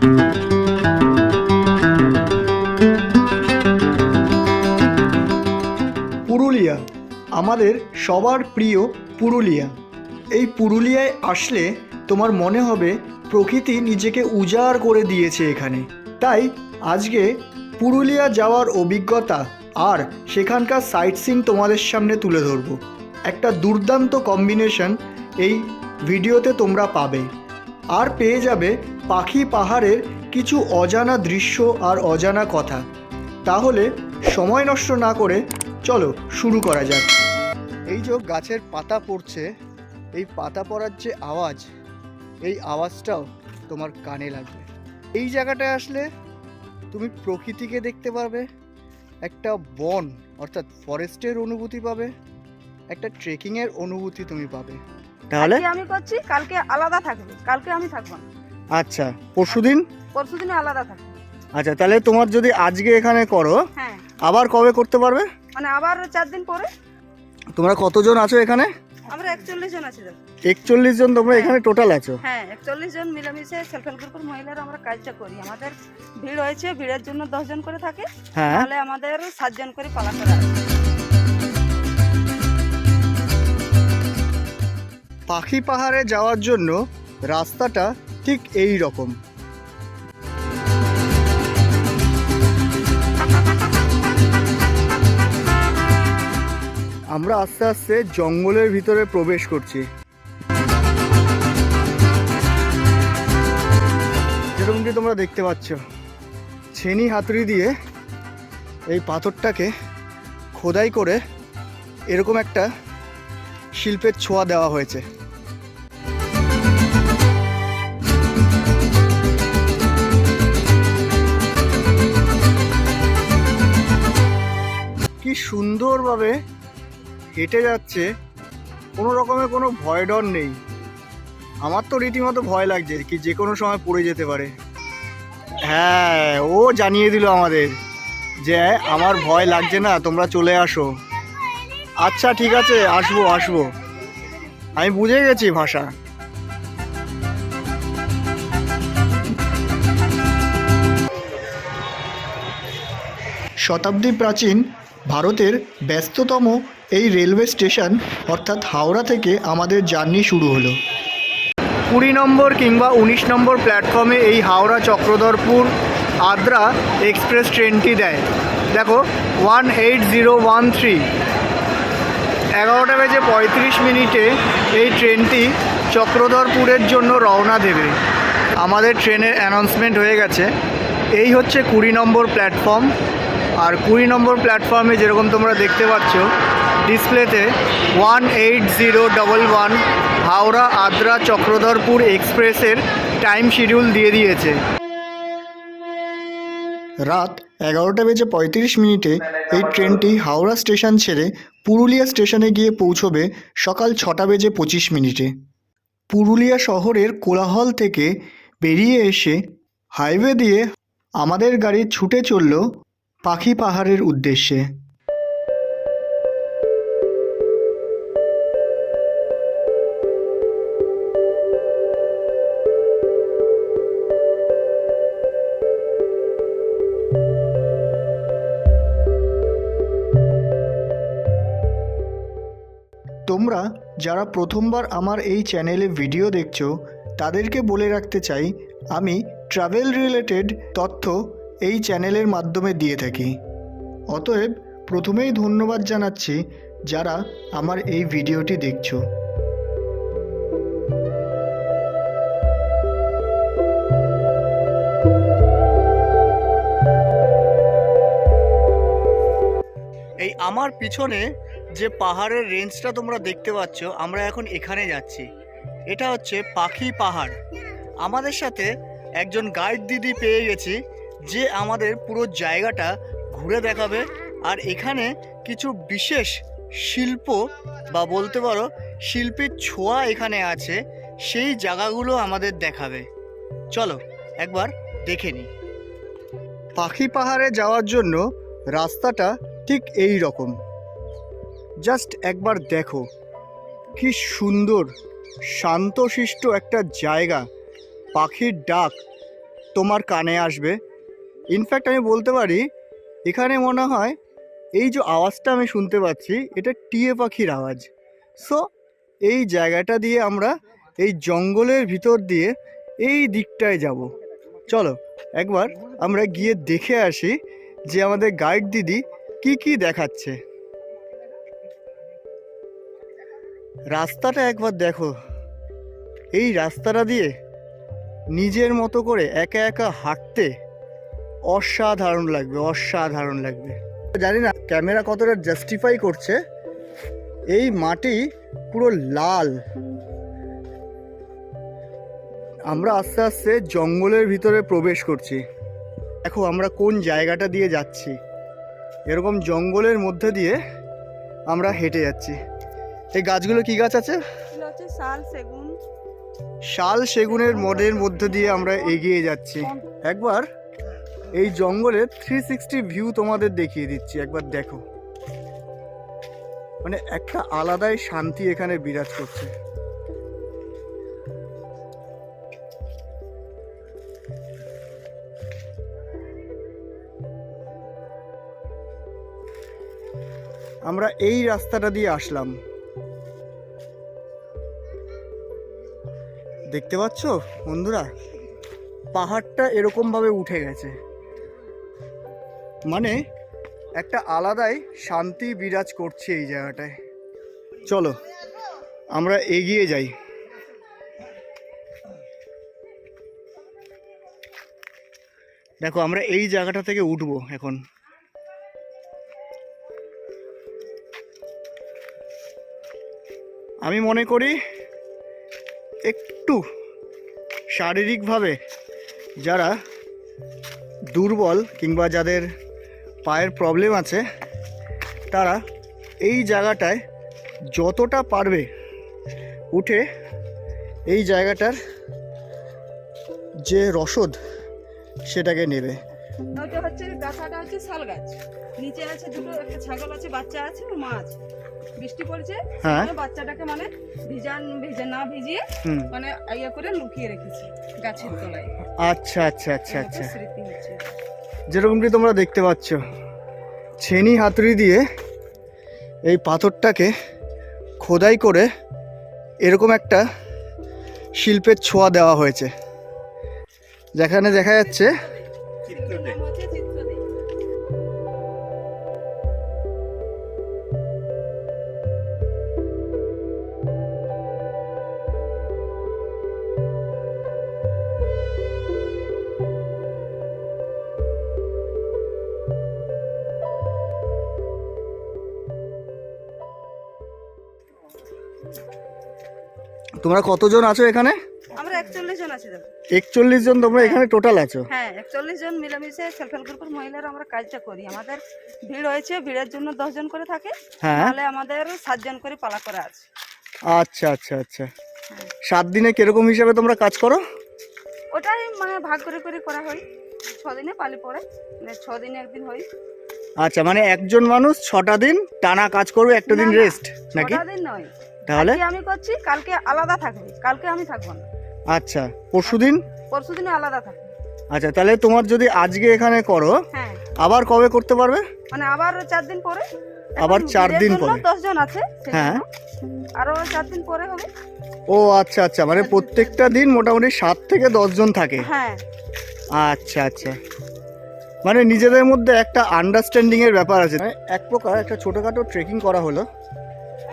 পুরুলিয়া। আমাদের সবার প্রিয় পুরুলিয়া। এই পুরুলিয়ায় আসলে তোমার মনে হবে প্রকৃতি নিজেকে উজাড় করে দিয়েছে এখানে। তাই আজকে পুরুলিয়া যাওয়ার অভিজ্ঞতা আর সেখানকার সাইট সিন তোমাদের সামনে তুলে ধরবো। একটা দুর্দান্ত কম্বিনেশন এই ভিডিওতে তোমরা পাবে। আর পেয়ে যাবে পাখি পাহাড়ের কিছু অজানা দৃশ্য আর অজানা কথা। তাহলে সময় নষ্ট না করে চলো শুরু করা যাক। এই যে গাছের পাতা পড়ছে, এই পাতা পড়ার যে আওয়াজ, এই আওয়াজটাও তোমার কানে লাগবে। এই জায়গাটায় আসলে তুমি প্রকৃতিকে দেখতে পারবে, একটা বন অর্থাৎ ফরেস্টের অনুভূতি পাবে, একটা ট্রেকিংয়ের অনুভূতি তুমি পাবে। তাহলে? আমি করছি কালকে আলাদা থাকবে কালকে আমি থাকব না। আচ্ছা পরশুদিন? পরশু দিনে আলাদা থাকবে। আচ্ছা তাহলে তোমার যদি আজকে এখানে করো হ্যাঁ। আবার কবে করতে পারবে? মানে আবার চার দিন পরে? তোমরা কতজন আছো এখানে? আমরা একচল্লিশ জন আছি। একচল্লিশ জন তোমরা এখানে টোটাল আছো? হ্যাঁ একচল্লিশ জন মিলেমিশে সেলফ হেল্প গ্রুপের মহিলারা আমরা কাজটা করি। আমাদের ভিড় হয়েছে ভিড়ের জন্য দশ জন করে থাকে। হ্যাঁ। তাহলে আমাদের সাতজন করে পালা করা আছে। পাখি পাহাড়ে যাওয়ার জন্য রাস্তাটা ঠিক এই রকম। আমরা আস্তে আস্তে জঙ্গলের ভিতরে প্রবেশ করছি। যেরকমটি তোমরা দেখতে পাচ্ছ, ছেনি হাতুড়ি দিয়ে এই পাথরটাকে খোদাই করে এরকম একটা শিল্পের ছোঁয়া দেওয়া হয়েছে। সুন্দরভাবে হেঁটে যাচ্ছে, কোনো রকমের কোনো ভয় ডর নেই। আমার তো রীতিমতো ভয় লাগছে কি যে কোনো সময় পড়ে যেতে পারে। হ্যাঁ ও জানিয়ে দিল আমাদের যে আমার ভয় লাগছে না, তোমরা চলে আসো। আচ্ছা ঠিক আছে, আসব আসব। আমি বুঝে গেছি ভাষা। শতাব্দী প্রাচীন ভারতের ব্যস্ততম এই রেলওয়ে স্টেশন, অর্থাৎ হাওড়া থেকে আমাদের জার্নি শুরু হলো। কুড়ি নম্বর কিংবা উনিশ নম্বর প্ল্যাটফর্মে এই হাওড়া চক্রধরপুর আদ্রা এক্সপ্রেস ট্রেনটি দেয়। দেখো, one eight zero one three. এগারোটা বেজে পঁয়ত্রিশ মিনিটে এই ট্রেনটি চক্রধরপুরের জন্য রওনা দেবে। আমাদের ট্রেনের অ্যানাউন্সমেন্ট হয়ে গেছে। এই হচ্ছে কুড়ি নম্বর প্ল্যাটফর্ম। আর কুড়ি নম্বর প্ল্যাটফর্মে যেরকম তোমরা দেখতে পাচ্ছ, ডিসপ্লেতে one eight zero double one Howrah Adra Chakradharpur এক্সপ্রেসের টাইম শিডিউল দিয়ে দিয়েছে। রাত এগারোটা বেজে পঁয়ত্রিশ মিনিটে এই ট্রেনটি হাওড়া স্টেশন ছেড়ে পুরুলিয়া স্টেশনে গিয়ে পৌঁছবে সকাল ছটা বেজে পঁচিশ মিনিটে। পুরুলিয়া শহরের কোলাহল থেকে বেরিয়ে এসে হাইওয়ে দিয়ে আমাদের গাড়ি ছুটে চলল পাখি পাহাড়ের উদ্দেশ্যে। তোমরা যারা প্রথমবার আমার এই চ্যানেলে ভিডিও দেখছ, তাদেরকে বলে রাখতে চাই, আমি ট্রাভেল রিলেটেড তথ্য এই চ্যানেলের মাধ্যমে দিয়ে থাকি। অতএব প্রথমেই ধন্যবাদ জানাচ্ছি যারা আমার এই ভিডিওটি দেখছ। এই আমার পিছনে যে পাহাড়ের রেঞ্জটা তোমরা দেখতে পাচ্ছ, আমরা এখন এখানে যাচ্ছি। এটা হচ্ছে পাখি পাহাড়। আমাদের সাথে একজন গাইড দিদি পেয়ে গেছি। যে আমাদের পুরো জায়গাটা ঘুরে দেখাবে আর এখানে কিছু বিশেষ শিল্প বা বলতে পারো শিল্পীর ছোঁয়া এখানে আছে, সেই জায়গাগুলো আমাদের দেখাবে। চলো একবার দেখে নিই। পাখি পাহাড়ে যাওয়ার জন্য রাস্তাটা ঠিক এই রকম। জাস্ট একবার দেখো, কি সুন্দর, শান্তশিষ্ট একটা জায়গা। পাখির ডাক তোমার কানে আসবে। ইনফ্যাক্ট আমি বলতে পারি, এখানে মনে হয় এই যে আওয়াজটা আমি শুনতে পাচ্ছি, এটা টিয়ে পাখির আওয়াজ। সো এই জায়গাটা দিয়ে আমরা এই জঙ্গলের ভিতর দিয়ে এই দিকটায় যাব। চলো, একবার আমরা গিয়ে দেখে আসি যে আমাদের গাইড দিদি কি কি দেখাচ্ছে। রাস্তাটা একবার দেখো। এই রাস্তাটা দিয়ে নিজের মতো করে একা একা হাঁটতে অসাধারণ লাগবে অসাধারণ লাগবে। জানি না ক্যামেরা কতটা জাস্টিফাই করছে। এই মাটি পুরো লাল। আমরা আস্তে আস্তে জঙ্গলের ভিতরে প্রবেশ করছি। দেখো আমরা কোন জায়গাটা দিয়ে যাচ্ছি। এরকম জঙ্গলের মধ্যে দিয়ে আমরা হেঁটে যাচ্ছি। এই গাছগুলো কি গাছ আছে? শাল সেগুন। শাল সেগুনের মডের মধ্যে দিয়ে আমরা এগিয়ে যাচ্ছি। একবার এই জঙ্গলের থ্রি সিক্সটি ভিউ তোমাদের দেখিয়ে দিচ্ছি, একবার দেখো। মানে একটা আলাদাই শান্তি এখানে বিরাজ করছে। আমরা এই রাস্তাটা দিয়ে আসলাম। দেখতে পাচ্ছ বন্ধুরা? পাহাড়টা এরকমভাবে উঠে গেছে। মানে একটা আলাদাই শান্তি বিরাজ করছে এই জায়গাটায়। চলো, আমরা এগিয়ে যাই। দেখো, আমরা এই জায়গাটা থেকে উঠবো এখন। আমি মনে করি একটু শারীরিকভাবে যারা দুর্বল কিংবা যাদের পায়ের প্রবলেম আছে। তারা এই জায়গাটায় যতটা পারবে উঠে এই জায়গাটার যে রসদ সেটাকে নেবে। হচ্ছে গাছাটা হচ্ছে শাল গাছ। নিচে আছে দুটো একটা ছাগল আছে বাচ্চা আছে আর মা আছে। বৃষ্টি পড়ছে হ্যাঁ। বাচ্চাটাকে মানে ভিজান ভিজে না ভিজিয়ে মানে ইয়ে করে লুকিয়ে রেখেছি গাছের তলায়। আচ্ছা আচ্ছা আচ্ছা আচ্ছা। স্মৃতি হচ্ছে। যেরকমটি তোমরা দেখতে পাচ্ছ, ছেনি হাতুড়ি দিয়ে এই পাথরটাকে খোদাই করে এরকম একটা শিল্পের ছোঁয়া দেওয়া হয়েছে। যেখানে দেখা যাচ্ছে তোমরা কতজন আছো এখানে? আমরা জন আছি জন তোমরা এখানে টোটাল আছো? হ্যাঁ একচল্লিশ জন মিলেমিশে সেলফ হেল্প গ্রুপের মহিলারা আমরা কাজটা করি। আমাদের ভিড় হয়েছে ভিড়ের জন্য জন করে থাকে। হ্যাঁ। তাহলে আমাদের করে পালা করে আছে। আচ্ছা আচ্ছা আচ্ছা। সাত দিনে কীরকম হিসাবে তোমরা কাজ করো? ওটাই মানে ভাগ করে করে করা হয়। ছ দিনে পালি পড়ে মানে ছ দিনে একদিন হয়। আচ্ছা মানে একজন মানুষ ছটা দিন টানা কাজ করবে একটা দিন রেস্ট নাকি ছটা দিন নয়। তাহলে? আমি করছি কালকে আলাদা থাকবে কালকে আমি থাকব না। আচ্ছা পরশু দিন পরশু দিনে আলাদা থাকবে। আচ্ছা তাহলে তোমার যদি আজকে এখানে করো হ্যাঁ। আবার কবে করতে পারবে? মানে আবার চার দিন পরে? আবার চার দিন পরে। জন আছে হ্যাঁ। আরও চার দিন পরে হবে। ও আচ্ছা আচ্ছা মানে প্রত্যেকটা দিন মোটামুটি সাত থেকে জন থাকে। হ্যাঁ। আচ্ছা আচ্ছা। মানে নিজেদের মধ্যে একটা আন্ডারস্ট্যান্ডিং এর ব্যাপার আছে। মানে এক প্রকার একটা ছোটোখাটো ট্রেকিং করা হলো।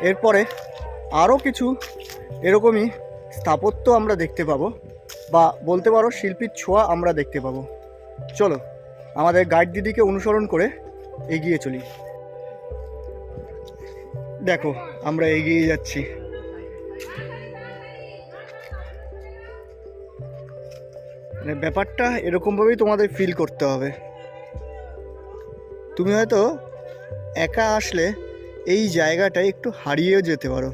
এরপরে আরও কিছু এরকমই স্থাপত্য আমরা দেখতে পাবো বা বলতে পারো শিল্পীর ছোঁয়া আমরা দেখতে পাবো। চলো, আমাদের গাইড দিদিকে অনুসরণ করে এগিয়ে চলি। দেখো, আমরা এগিয়ে যাচ্ছি। মানে ব্যাপারটা এরকমভাবেই তোমাদের ফিল করতে হবে। তুমি হয়তো একা আসলে এই জায়গাটায় একটু হারিয়েও যেতে পারো।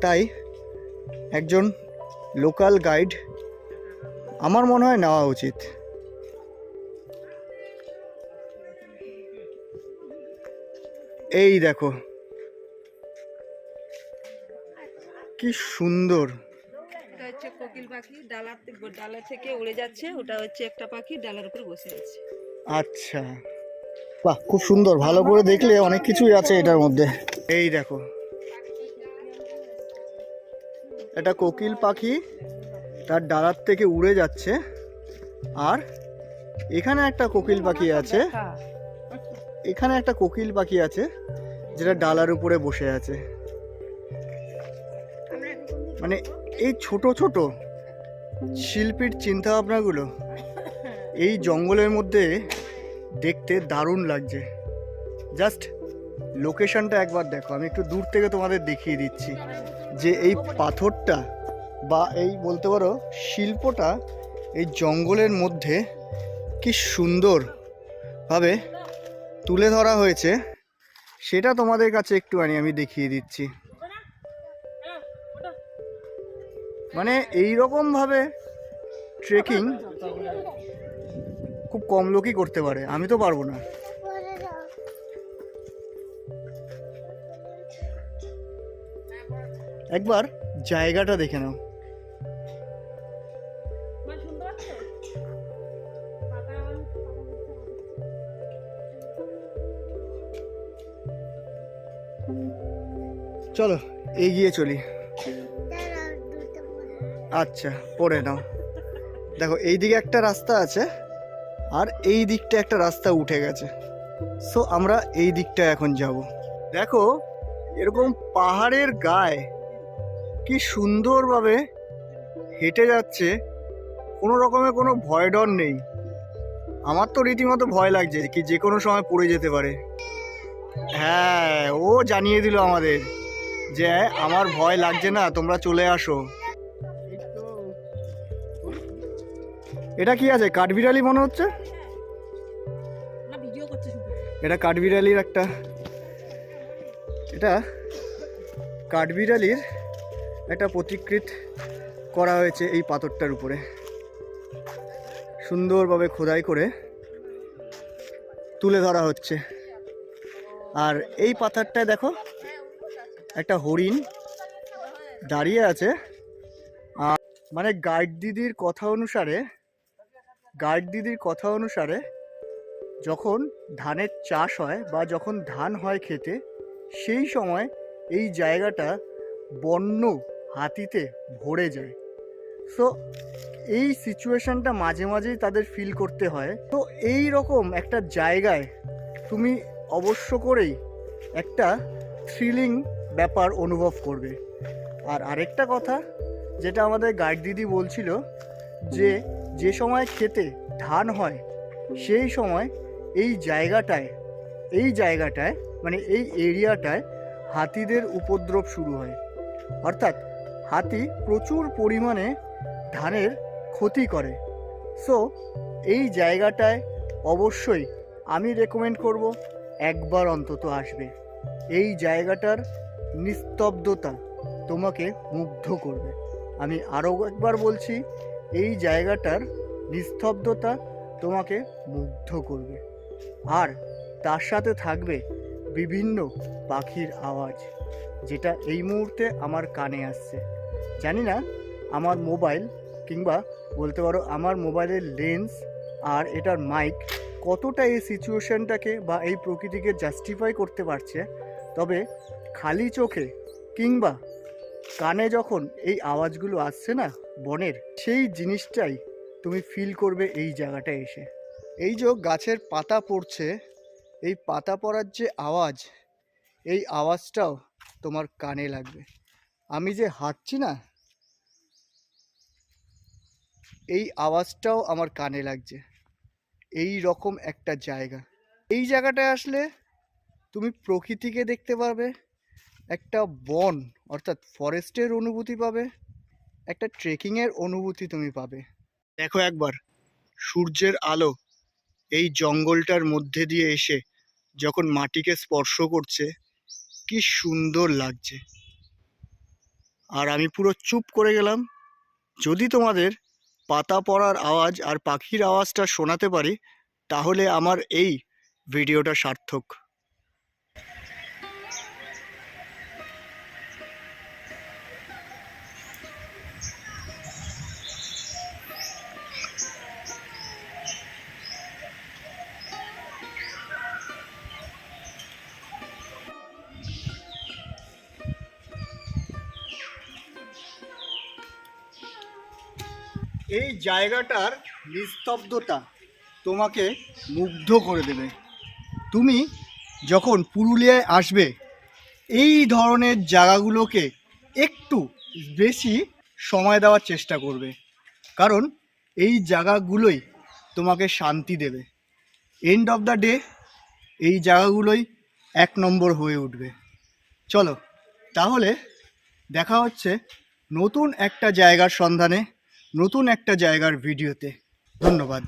তাই একজন লোকাল গাইড আমার মনে হয় নেওয়া উচিত। এই দেখো। কি সুন্দর। হচ্ছে কোকিল পাখি ডালার থে- ডালা থেকে উড়ে যাচ্ছে ওটা হচ্ছে একটা পাখি ডালার উপর বসে আছে। আচ্ছা। বাহ খুব সুন্দর। ভালো করে দেখলে অনেক কিছুই আছে এটার মধ্যে। এই দেখো। এটা কোকিল পাখি, তার ডালার থেকে উড়ে যাচ্ছে। আর এখানে একটা কোকিল পাখি আছে। এখানে একটা কোকিল পাখি আছে, যেটা ডালার উপরে বসে আছে। মানে এই ছোট ছোট শিল্পীর চিন্তা ভাবনাগুলো এই জঙ্গলের মধ্যে দেখতে দারুণ লাগছে। জাস্ট লোকেশনটা একবার দেখো, আমি একটু দূর থেকে তোমাদের দেখিয়ে দিচ্ছি। যে এই পাথরটা বা এই বলতে পারো শিল্পটা এই জঙ্গলের মধ্যে কি সুন্দরভাবে তুলে ধরা হয়েছে, সেটা তোমাদের কাছে একটুখানি আমি দেখিয়ে দিচ্ছি। মানে এই ভাবে ট্রেকিং খুব কম লোকই করতে পারে, আমি তো পারব না। একবার জায়গাটা দেখে নাও। চলো এগিয়ে চলি। আচ্ছা পড়ে নাও। দেখো এই দিকে একটা রাস্তা আছে আর এই দিকটা একটা রাস্তা উঠে গেছে। সো আমরা এই দিকটা এখন যাব। দেখো এরকম পাহাড়ের গায়ে কি সুন্দরভাবে হেঁটে যাচ্ছে, কোনো রকমের কোনো ভয় ডর নেই। আমার তো রীতিমতো ভয় লাগছে কি যে কোনো সময় পড়ে যেতে পারে। হ্যাঁ ও জানিয়ে দিল আমাদের যে আমার ভয় লাগছে না, তোমরা চলে আসো। এটা কি আছে, কাঠবিড়ালি মনে হচ্ছে? এটা কাঠবিড়ালির একটা, এটা কাঠবিড়ালির একটা প্রতিকৃত করা হয়েছে এই পাথরটার উপরে। সুন্দরভাবে খোদাই করে তুলে ধরা হচ্ছে। আর এই পাথরটায় দেখো, একটা হরিণ দাঁড়িয়ে আছে। আর মানে গাইড দিদির কথা অনুসারে গাইড দিদির কথা অনুসারে যখন ধানের চাষ হয় বা যখন ধান হয় খেতে, সেই সময় এই জায়গাটা বন্য হাতিতে ভরে যায়। সো এই সিচুয়েশানটা মাঝে মাঝেই তাদের ফিল করতে হয়। তো এই রকম একটা জায়গায় তুমি অবশ্য করেই একটা থ্রিলিং ব্যাপার অনুভব করবে। আর আরেকটা কথা, যেটা আমাদের গাইড দিদি বলছিল যে যে সময় খেতে ধান হয়, সেই সময় এই জায়গাটায় এই জায়গাটায় মানে এই এরিয়াটায় হাতিদের উপদ্রব শুরু হয়। অর্থাৎ হাতি প্রচুর পরিমাণে ধানের ক্ষতি করে। সো এই জায়গাটায় অবশ্যই আমি রেকমেন্ড করব, একবার অন্তত আসবে। এই জায়গাটার নিস্তব্ধতা তোমাকে মুগ্ধ করবে। আমি আরও একবার বলছি, এই জায়গাটার নিস্তব্ধতা তোমাকে মুগ্ধ করবে। আর তার সাথে থাকবে বিভিন্ন পাখির আওয়াজ, যেটা এই মুহূর্তে আমার কানে আসছে। জানি না আমার মোবাইল কিংবা বলতে পারো আমার মোবাইলের লেন্স আর এটার মাইক কতটা এই সিচুয়েশনটাকে বা এই প্রকৃতিকে জাস্টিফাই করতে পারছে। তবে খালি চোখে কিংবা কানে যখন এই আওয়াজগুলো আসছে না বনের, সেই জিনিসটাই তুমি ফিল করবে এই জায়গাটায় এসে। এই যে গাছের পাতা পড়ছে, এই পাতা পড়ার যে আওয়াজ, এই আওয়াজটাও তোমার কানে লাগবে। আমি যে হাঁটছি না, এই আওয়াজটাও আমার কানে লাগছে। এই রকম একটা জায়গা। এই জায়গাটায় আসলে তুমি প্রকৃতিকে দেখতে পারবে, একটা বন, অর্থাৎ ফরেস্টের অনুভূতি পাবে, একটা ট্রেকিংয়ের অনুভূতি তুমি পাবে। দেখো একবার, সূর্যের আলো এই জঙ্গলটার মধ্যে দিয়ে এসে যখন মাটিকে স্পর্শ করছে, কি সুন্দর লাগছে। আর আমি পুরো চুপ করে গেলাম। যদি তোমাদের পাতা পড়ার আওয়াজ আর পাখির আওয়াজটা শোনাতে পারি, তাহলে আমার এই ভিডিওটা সার্থক। জায়গাটার নিস্তব্ধতা তোমাকে মুগ্ধ করে দেবে। তুমি যখন পুরুলিয়ায় আসবে, এই ধরনের জায়গাগুলোকে একটু বেশি সময় দেওয়ার চেষ্টা করবে। কারণ এই জায়গাগুলোই তোমাকে শান্তি দেবে। এন্ড অফ দ্য ডে এই জায়গাগুলোই এক নম্বর হয়ে উঠবে। চলো, তাহলে দেখা হচ্ছে নতুন একটা জায়গার সন্ধানে। নতুন একটা জায়গার ভিডিওতে। ধন্যবাদ।